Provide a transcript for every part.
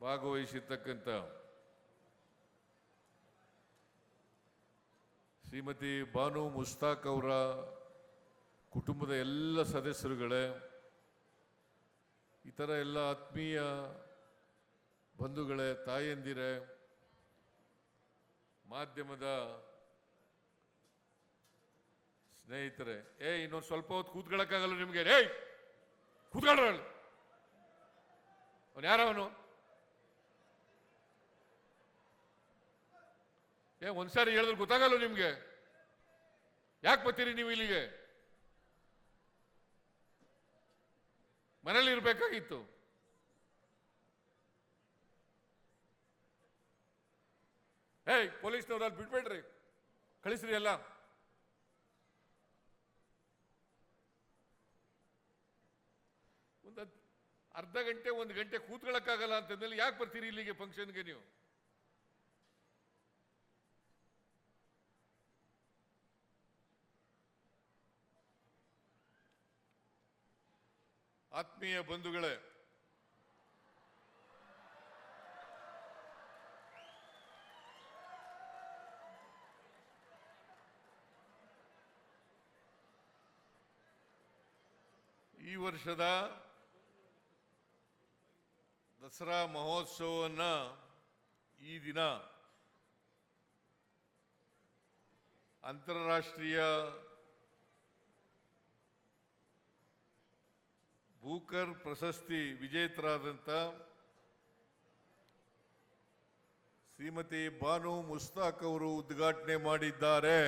ಭಾಗವಹಿಸಿರ್ತಕ್ಕಂಥ ಶ್ರೀಮತಿ ಬಾನು ಮುಸ್ತಾಕ್ ಅವರ ಕುಟುಂಬದ ಎಲ್ಲ ಸದಸ್ಯರುಗಳೇ, ಇತರ ಎಲ್ಲ ಆತ್ಮೀಯ ಬಂಧುಗಳೇ, ತಾಯಂದಿರೇ, ಮಾಧ್ಯಮದ ಸ್ನೇಹಿತರೆ, ಏ, ಇನ್ನೊಂದು ಸ್ವಲ್ಪ ಹೊತ್ತು ಕೂತ್ಕೊಳ್ಳೋಕ್ಕಾಗಲ್ಲ ನಿಮಗೆ. ಏಯ್, ಕೂತ್ಕೊಳ್ರ ಅವನು ಯಾರವನು? ಏ, ಒಂದ್ಸಾರಿ ಹೇಳಿದ್ರೆ ಗೊತ್ತಾಗಲ್ಲ ನಿಮ್ಗೆ. ಯಾಕೆ ಬರ್ತೀರಿ ನೀವು ಇಲ್ಲಿಗೆ? ಮನೇಲಿ ಇರ್ಬೇಕಾಗಿತ್ತು. ಏಯ್, ಪೊಲೀಸ್ನವ್ರು ಅಲ್ಲಿ ಬಿಟ್ಬೇಡ್ರಿ ಕಳಿಸ್ರಿ ಎಲ್ಲ. ಒಂದು ಅರ್ಧ ಗಂಟೆ, ಒಂದು ಗಂಟೆ ಕೂತ್ಕೊಳ್ಳೋಕ್ಕಾಗಲ್ಲ ಅಂತಂದ್ಮೇಲೆ ಯಾಕೆ ಬರ್ತೀರಿ ಇಲ್ಲಿಗೆ ಫಂಕ್ಷನ್ಗೆ ನೀವು? ಆತ್ಮೀಯ ಬಂಧುಗಳೇ ಈ ವರ್ಷದ ದಸರಾ ಮಹೋತ್ಸವವನ್ನು ಈ ದಿನ ಅಂತಾರಾಷ್ಟ್ರೀಯ ಬೂಕರ್ ಪ್ರಶಸ್ತಿ ವಿಜೇತರಾದಂಥ ಶ್ರೀಮತಿ ಬಾನು ಮುಸ್ತಾಕ್ ಅವರು ಉದ್ಘಾಟನೆ ಮಾಡಿದ್ದಾರೆ.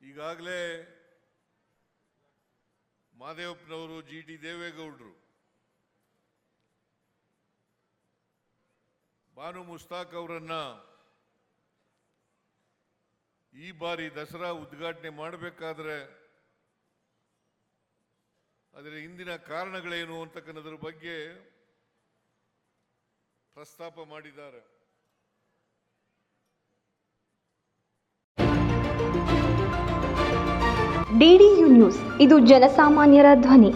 ಈಗಾಗಲೇ ಮಾದೇವಪ್ಪನವರು ಜಿ ಟಿ ದೇವೇಗೌಡರು ಬಾನು ಮುಸ್ತಾಕ್ ಅವರನ್ನ ಈ ಬಾರಿ ದಸರಾ ಉದ್ಘಾಟನೆ ಮಾಡಬೇಕಾದ್ರೆ ಅದರ ಹಿಂದಿನ ಕಾರಣಗಳೇನು ಅಂತಕ್ಕನ್ನೋದ್ರ ಬಗ್ಗೆ ಪ್ರಸ್ತಾಪ ಮಾಡಿದ್ದಾರೆ. ಡಿಡಿಯು ನ್ಯೂಸ್, ಇದು ಜನಸಾಮಾನ್ಯರ ಧ್ವನಿ.